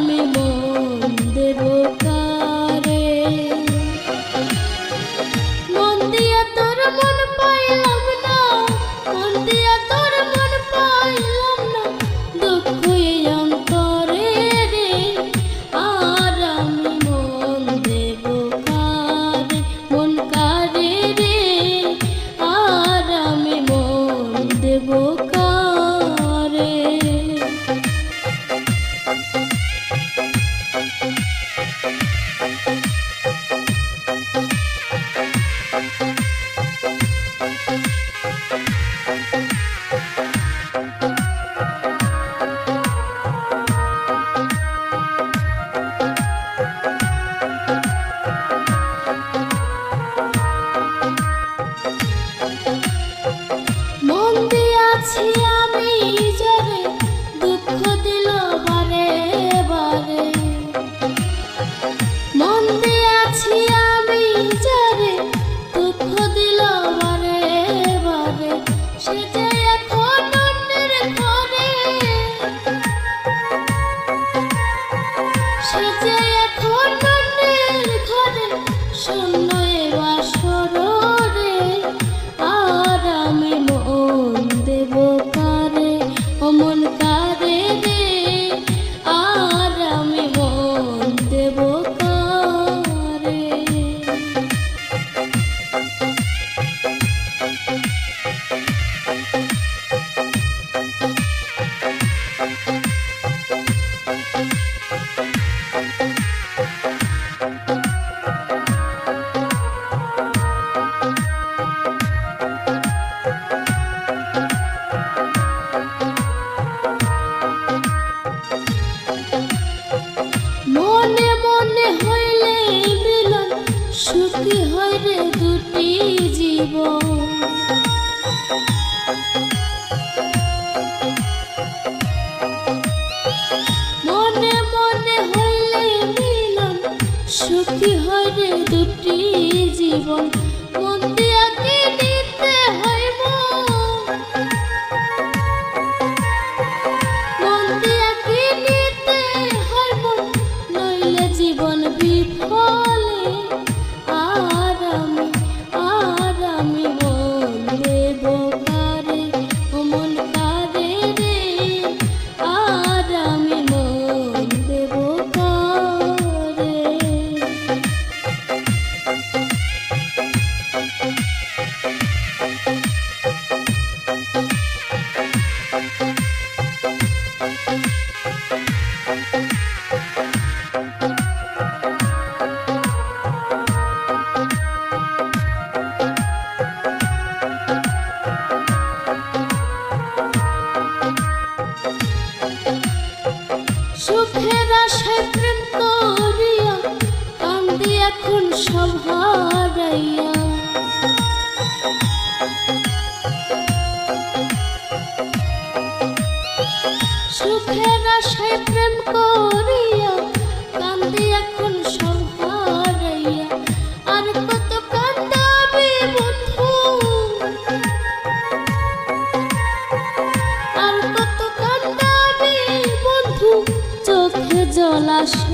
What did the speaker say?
me more. মন দিয়ে আছি দিব মনে মনে সুখী হয় রে দুটি জীবন। এখন সব হারাইয়া। সুখের আশায় প্রেম করিয়া কান্দি এখন সব হারাইয়া। আর কত কান্দাবি বন্ধু? আর কত কান্দাবি বন্ধু? চোখে জলাশয়